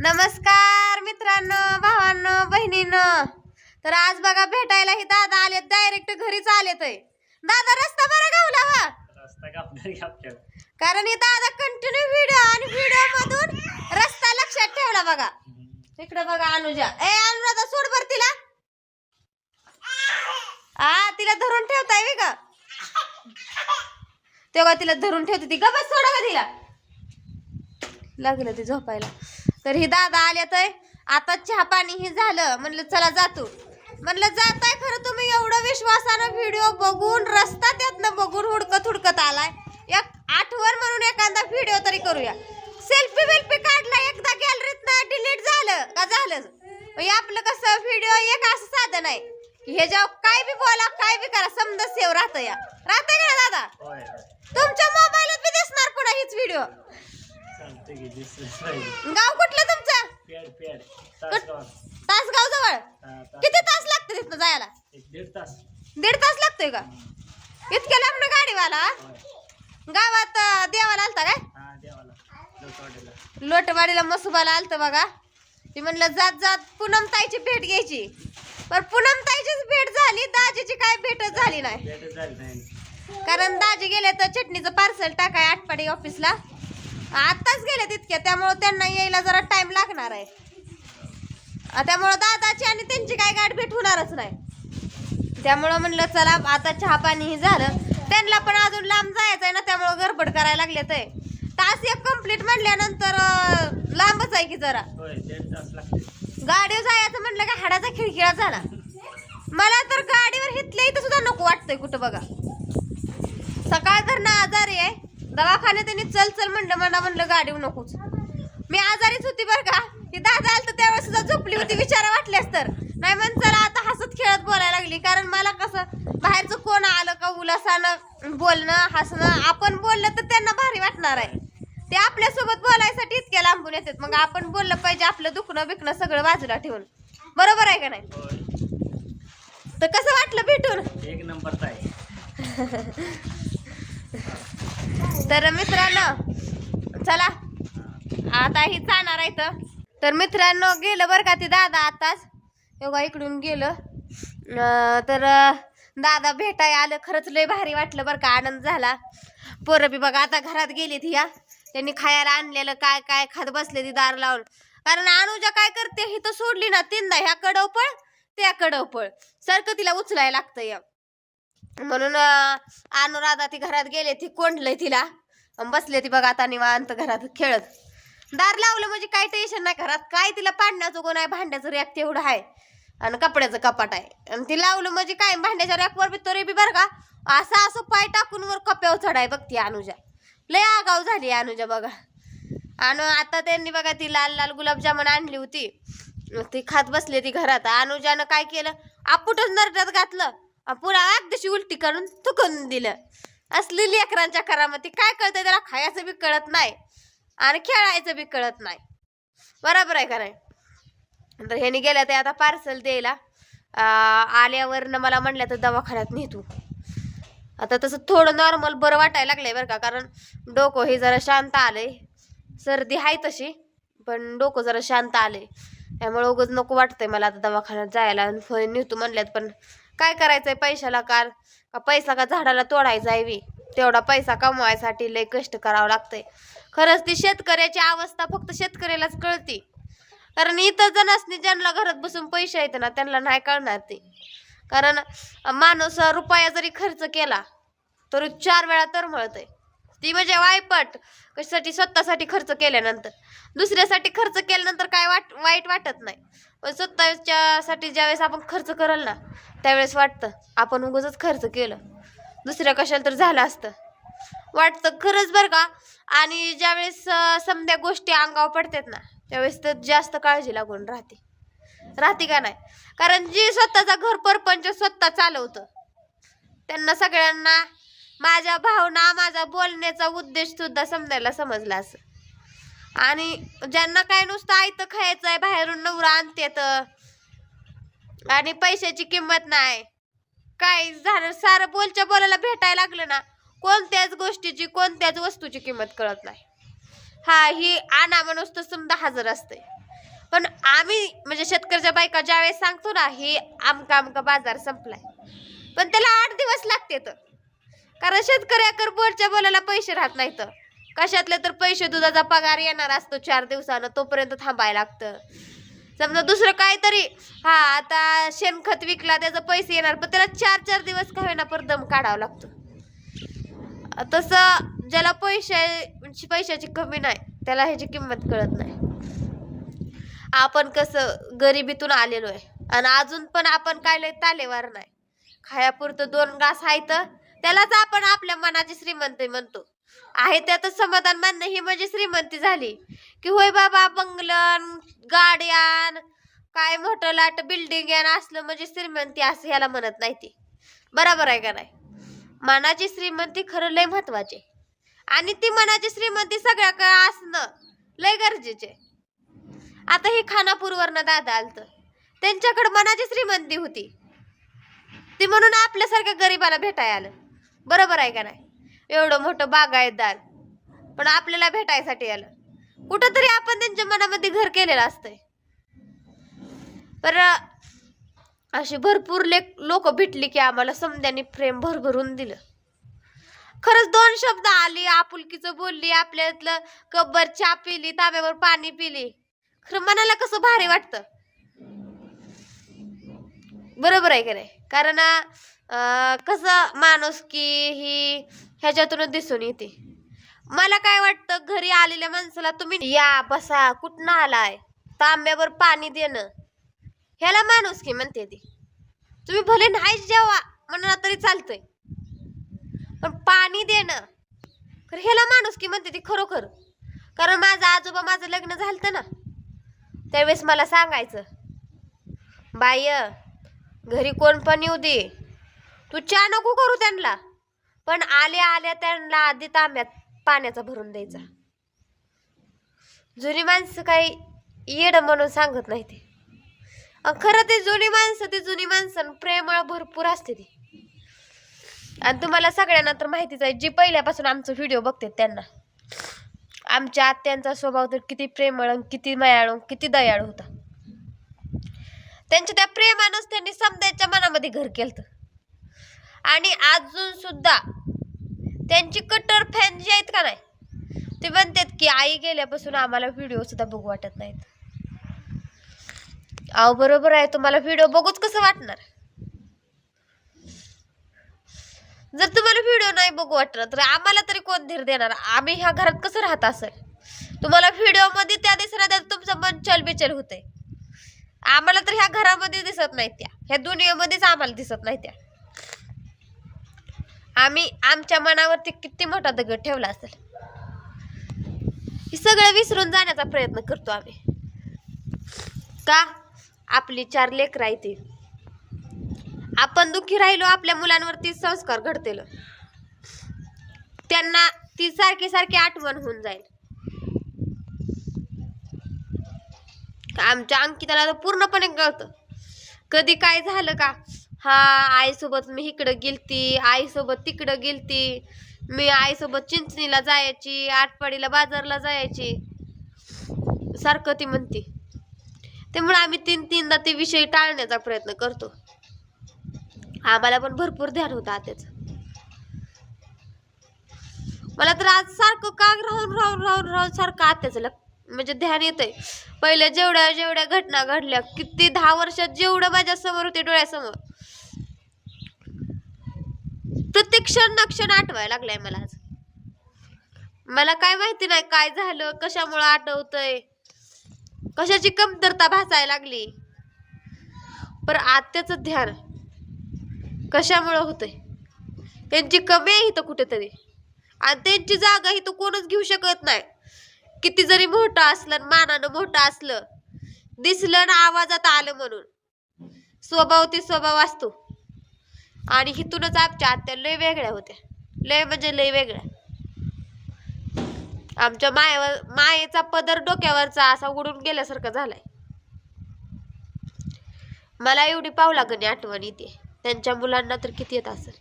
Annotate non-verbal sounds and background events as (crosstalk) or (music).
नमस्कार मित्रांनो भावांनो बहिणींनो. तर आज बघा भेटायला ही दादा आले डायरेक्ट घरीच आलेत आहे. दादा रस्ता बरा गावला वा? रस्ता कापणार की आपल्याला कारण हे दादा कंटिन्यू व्हिडिओ आणि व्हिडिओ मधून रस्ता लक्षात ठेवला बघा. इकडे बघा अनुजा. ए अनुराधा सोड बर तिला. हा तिला धरून ठेवताय वे का? तेव्हा तिला धरून ठेवते ती. गबस सोडा का तिला. लागलं ती झोपायला. तर ही दादा आल्यात आहे आता चहा पाणी ही झालं. म्हणलं चला जातो म्हणलं जाताय खरं तुम्ही एवढं विश्वासानं व्हिडिओ बघून रस्ता त्यातनं बघून हुडकत हुडकत आलाय. एक आठवण म्हणून एखादा व्हिडिओ तरी करूया. सेल्फी वेल्फी काढला एकदा गॅलरीत ना डिलीट झालं. का झालं? हे आपलं कसं व्हिडिओ एक असं साधन आहे. की हे जेव्हा काय बी बोला काय बी करा समजा सेव राहतं या. राहतंय का दादा. तुमच्या मोबाईलात बी दिसणार पुन्हा हीच व्हिडिओ चालतंय की दिसलं पाहिजे गाव कुठलं तुमचं? तासगाव. जवळ? किती तास लागते तिथं जायला? दीड तास. लागतोय का? इतक्या लांब गाडीवाला? होय. गावात देवाला आलता काय? हा लोटवाडीला. मसुबाला आलतं बघा. ती म्हणलं जात जात पूनम ताईची भेट घ्यायची. पण पूनम ताईचीच भेट झाली दाजीची काय भेटच झाली नाही. भेटच झाली नाही. कारण दाजी गेले तर चटणीचं पार्सल टाकाय आटपाडी ऑफिसला आत्ताच गेले तितक्या त्यामुळं त्यांना यायला जरा टाइम लागणार आहे. त्यामुळं दादाची आणि त्यांची काय गाठ भेट होणारच नाही. त्यामुळं म्हणलं चला आता चहा पाणी झालं. त्यांना पण अजून लांब जायचं आहे ना त्यामुळं गडबड करायला लागले ते तास एक कंप्लीट म्हटल्यानंतर अं, लांबच आहे की जरा. गाडीवर जायचं म्हणलं का हाडाचा खिळखिळा झाला. मला तर गाडीवर हिथल्या इथं सुद्धा नको वाटतंय कुठं बघा. सकाळ तर ना आजारी आहे. दवाखान्यात त्यांनी चल चल म्हणलं मला म्हणलं गाडीवर नकोच. मी आजारीच होती बरं का. ती दादा आलं तर त्यावेळेस सुद्धा झोपली होती विचारा वाटल्यास तर. नाही म्हण चला आता हसत खेळत बोलायला लागली. कारण मला कसं बाहेरचं कोण आलं का उलासानं बोलणं हसणं आपण बोललं तर त्यांना भारी वाटणार आहे. ते आपल्यासोबत बोलायसाठी इतक्या लांबून येतात. मग आपण बोललं पाहिजे आपलं दुखणं बिकणं सगळं बाजूला ठेवून. बरोबर आहे का नाही? तर कसं वाटलं भेटून? एक नंबरचा आहे (laughs) तर मित्रांनो चला. आता ही जाणार आहे तर तर मित्रांनो गेलं बरं का ते दादा आताच. एवढा इकडून गेलं. तर दादा भेटाय आलं. खरंच लय भारी वाटलं बरं का आनंद झाला. पोरं बी बघा आता घरात गेली ती या. त्यांनी खायला आणलेलं काय काय खात बसले ती दार लावून. कारण अनुजा काय करते ही तर सोडली ना तीनदा ह्या कडव पळ त्या कडव पळ सारखं तिला उचलायला लागतं या. म्हणून अनुराधा ती घरात गेले ती कोंडलंय तिला. बसले ती बघा आता निवांत घरात खेळत. दार लावलं म्हणजे काय टेन्शन नाही घरात. काय तिला पाडण्याचं गुण आहे भांड्याचं रॅक तेवढं आहे. आणि कपड्याचं कपाट आहे. आणि ती लावलं म्हणजे काय भांड्याच्या रॅकवर बी तरी बी बरं का असं असं पाय टाकून वर कप्यावर चढाय बघती अनुजा. लय आगाव झाली अनुजा बघा. आणि आता त्यांनी बघा ती लाल लाल गुलाबजामुन आणली होती. ती खात बसली ती घरात. अनुजानं काय केलं आपुटच नरड्यात घातलं. पुरा पुन्हा अगदीशी उलटी करून थुकून दिलं. असली लेकरांच्या करामध्ये काय कळतं त्याला खायचं बी कळत नाही आणि खेळायचं बी कळत नाही. बरोबर आहे का नाही? तर ह्यानी गेल्या ते आता पार्सल द्यायला. आल्यावरनं मला म्हणलं तर दवाखान्यात नेतो आता तसं थोडं नॉर्मल बरं वाटायला लागलंय बरं का कारण डोकं हे जरा शांत आलंय. सर्दी आहे तशी पण डोकं जरा शांत आलंय. त्यामुळे उगच नको वाटतंय मला आता दवाखान्यात जायला. आणि फळ नेतो म्हणल्यात पण काय करायचंय पैशाला कार का पैसा का झाडाला तोडायचा आहे तेवढा पैसा कमवायसाठी लय कष्ट करावं लागतंय. खरंच ती शेतकऱ्याची अवस्था फक्त शेतकऱ्यालाच कळते. कारण इतर जणांनी ज्यांना घरात बसून पैसे आहेत ना त्यांना नाही कळणार ते. कारण माणूस रुपया जरी खर्च केला तरी चार वेळा तर आहे ती म्हणजे वायपट. कशासाठी? स्वतःसाठी खर्च केल्यानंतर. दुसऱ्यासाठी खर्च केल्यानंतर काय वाट वाईट वाटत नाही. पण स्वतःच्यासाठी ज्यावेळेस आपण खर्च कराल ना त्यावेळेस वाटतं आपण उगाचच खर्च केलं. दुसऱ्या कशाला तर झालं असतं. वाटतं खरंच बरं का? आणि ज्यावेळेस समध्या गोष्टी अंगावर पडतात ना त्यावेळेस तर जास्त काळजी लागून राहते. राहते का नाही? कारण जी स्वतःचा घर परपंच स्वतः चालवतं त्यांना सगळ्यांना माझ्या भावना माझा बोलण्याचा उद्देश सुद्धा समजायला समजला असं. आणि ज्यांना काय नुसतं आयतं खायचं आहे बाहेरून नवरा आणतेत आणि पैशाची किंमत नाही. काय झालं? सारं बोलच्या बोलायला भेटायला लागलं ना कोणत्याच गोष्टीची कोणत्याच वस्तूची किंमत कळत नाही. हा ही आणा म्हणूस तर समजा हजर असते पण आम्ही म्हणजे शेतकऱ्याच्या बायका ज्यावेळेस सांगतो ना हे आमका आमका बाजार संपलाय. पण त्याला आठ दिवस लागते तर. कारण शेतकऱ्याकर बोलच्या बोलायला पैसे राहत नाही तर कशातले तर पैसे दुधाचा पगार येणार असतो चार दिवसानं तोपर्यंत थांबायला लागतं. समजा दुसरं काहीतरी हा आता शेणखत विकला त्याचं पैसे येणार पण त्याला चार चार दिवस का होईना पर दम काढावा लागतो. तसं ज्याला पैसे पैशाची कमी नाही त्याला ह्याची किंमत कळत नाही. आपण कसं गरिबीतून आलेलो आहे आणि अजून पण आपण काय लय तालेवार नाही. खायापुरतं दोन घास आहे तर त्यालाच आपण आपल्या मनाची श्रीमंत म्हणतो. आहे त्यातच समाधान मानणं ही म्हणजे श्रीमंती झाली. की होय बाबा बंगलन गाड्यान काय मोठं लाट बिल्डिंग यान असलं म्हणजे श्रीमंती असं ह्याला म्हणत नाही ती. बरोबर आहे का नाही? मनाची श्रीमंती खरं लय महत्वाची. आणि ती मनाची श्रीमंती सगळ्या काळ असणं लय गरजेचे. आता ही खानापूरवरनं दादा आलत. त्यांच्याकडे मनाची श्रीमंती होती. ती म्हणून आपल्यासारख्या गरीबाला भेटाय आलं. बरोबर आहे का नाही? एवढं मोठं बागायतदार पण आपल्याला भेटायसाठी आलं. कुठंतरी आपण त्यांच्या मनामध्ये घर केलेलं असतंय. पर असे भरपूर लेख लोक भेटली की आम्हाला समद्याने प्रेम भरभरून दिलं. खरंच दोन शब्द आली आपुलकीचं बोलली आपल्यातलं कब्बर चहा पिली ताब्यावर पाणी पिली. खरं मनाला कसं भारी वाटतं. बरोबर आहे का नाही? कारण कसं माणूस की ही ह्याच्यातूनच दिसून येते. मला काय वाटतं घरी आलेल्या माणसाला तुम्ही या बसा कुठनं आलाय? तांब्यावर पाणी देणं. ह्याला माणूस की म्हणते ती. तुम्ही भले नाही जेवा म्हणा तरी चालतंय. पण पाणी देणं. खरं ह्याला माणूस की म्हणते ती खरोखर. कारण माझं आजोबा माझं लग्न झालं ना. त्यावेळेस मला सांगायचं बाय घरी कोण पण येऊ दे. तू चहा नको करू त्यांना. पण आल्या आल्या त्यांना आधी तांब्यात पाण्याचा भरून द्यायचा. जुनी माणसं काही येड म्हणून सांगत नाही ते. खरं ते जुनी माणसं ती जुनी माणसं प्रेमळ भरपूर असते ती. आणि तुम्हाला सगळ्यांना तर माहितीच आहे जी पहिल्यापासून आमचं व्हिडिओ बघते त्यांना. आमच्या आत्यांचा स्वभाव तर किती प्रेमळ किती मायाळू किती दयाळू होता. त्यांच्या त्या प्रेमानंच त्यांनी समद्याच्या मनामध्ये घर केलं आणि अजून सुद्धा त्यांची कट्टर फॅन जे आहेत का नाही ते म्हणतात की आई गेल्यापासून आम्हाला व्हिडिओ सुद्धा बघू वाटत नाहीत. अहो बरोबर आहे तुम्हाला व्हिडिओ बघूच कसं वाटणार? जर तुम्हाला व्हिडिओ नाही बघू वाटणार तर आम्हाला तरी कोण धीर देणार? आम्ही ह्या घरात कसं राहत असेल? तुम्हाला व्हिडिओमध्ये त्या दिसणार त्यात तुमचं मन चलबिचल होतंय. आम्हाला तर ह्या घरामध्ये दिसत नाहीत त्या. ह्या दुनियेमध्येच आम्हाला दिसत नाही त्या. आम्ही आमच्या मनावरती किती मोठा दगड ठेवला असेल? हे सगळं विसरून जाण्याचा प्रयत्न करतो आम्ही. का? आपली चार लेकर आहे आपण दुःखी राहिलो आपल्या मुलांवरती संस्कार घडतील. त्यांना ती सारखी सारखी आठवण होऊन जाईल. आमच्या अंकिताला तर पूर्णपणे कळतं. कधी काय झालं का? हा आईसोबत मी इकडं गेलती आईसोबत तिकडं गेलती. मी आईसोबत चिंचणीला जायची आटपाडीला बाजारला जायची. सारखं ती म्हणती. त्यामुळे आम्ही तीन तीनदा ते विषय टाळण्याचा प्रयत्न करतो. आम्हाला पण भरपूर ध्यान होतं आत्याचं. मला तर आज सारखं काग राहून राहून राहून राहून सारखं आत्याचं लग म्हणजे ध्यान येतंय. पहिले जेवढ्या जेवढ्या घटना घडल्या किती दहा वर्षात जेवढं माझ्यासमोर होते डोळ्यासमोर प्रत्येक क्षण क्षण आठवायला लागलाय मला आज. मला काय माहिती नाही काय झालं कशामुळं आठवतंय. कशाची कमतरता भासायला लागली. पर आत्याचं ध्यान कशामुळं होतंय? त्यांची कमी आहे इथं कुठेतरी. आणि त्यांची जागा इथं कोणच घेऊ शकत नाही. किती जरी मोठं असलं आणि मानानं मोठं असलं दिसलं ना आवाजात आलं म्हणून. स्वभाव ते स्वभाव असतो. आणि हिथूनच आमच्या आत्या लय वेगळ्या होत्या. लय म्हणजे लय वेगळ्या. आमच्या मायेवर मायेचा पदर डोक्यावरचा असा उडून गेल्यासारखा झालाय. मला एवढी पावलागणी आठवण येते. त्यांच्या मुलांना तर किती येत असेल.